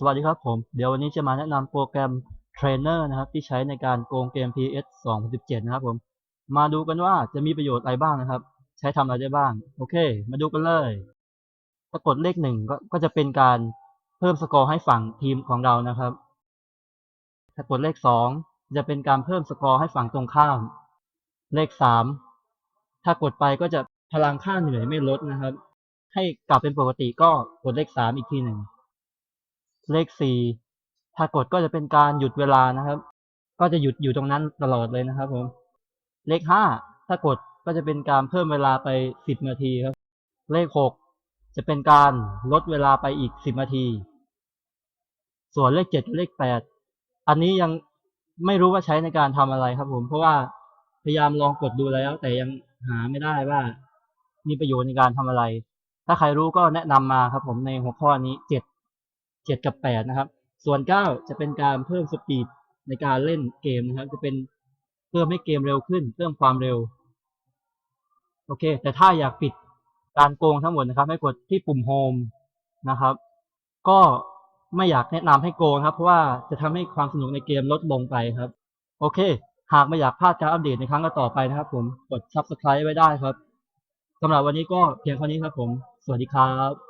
สวัสดีครับผม เดี๋ยววันนี้จะมาแนะนำโปรแกรม Trainer นะครับ ที่ใช้ในการโกงเกม PS 2017 นะครับผม มาดูกันว่าจะมีประโยชน์อะไรบ้างนะครับ ใช้ทำอะไรได้บ้าง โอเค มาดูกันเลยถ้ากดเลขหนึ่งก็ก็จะเป็นการเพิ่มสกอร์ให้ฝั่งทีมของเรานะครับ ถ้ากดเลขสองจะเป็นการเพิ่มสกอร์ให้ฝั่งตรงข้าม เลขสามถ้ากดไปก็จะพลังค่าเหนื่อยไม่ลดนะครับ ให้กลับเป็นปกติก็กดเลขสามอีกทีหนึ่ง เลขสี่ถ้ากดก็จะเป็นการหยุดเวลานะครับ ก็จะหยุดอยู่ตรงนั้นตลอดเลยนะครับผมเลขห้าถ้ากดก็จะเป็นการเพิ่มเวลาไปสิบนาทีครับ เลขหกจะเป็นการลดเวลาไปอีกสิบนาที ส่วนเลขเจ็ดเลขแปดอันนี้ยังไม่รู้ว่าใช้ในการทำอะไรครับ ผมเพราะว่าพยายามลองกดดูแล้ว แต่ยังหาไม่ได้ว่า มีประโยชน์ในการทำอะไร ถ้าใครรู้ก็แนะนำมาครับ ผมในหัวข้อนี้เจ็ด เจ็ดกับแปดนะครับ ส่วนเก้าจะเป็นการเพิ่มสปีดในการเล่นเกมนะครับ จะเป็นเพิ่มให้เกมเร็วขึ้น เพิ่มความเร็ว โอเค แต่ถ้าอยากปิดการโกงทั้งหมดนะครับ ให้กดที่ปุ่มโฮมนะครับ ก็ไม่อยากแนะนำให้โกงครับ เพราะว่าจะทำให้ความสนุกในเกมลดลงไปครับ โอเค หากไม่อยากพลาดการอัปเดตในครั้งต่อไปนะครับ ผมกด subscribe ไว้ได้ครับสำหรับวันนี้ก็เพียงเท่านี้ครับผม สวัสดีครับ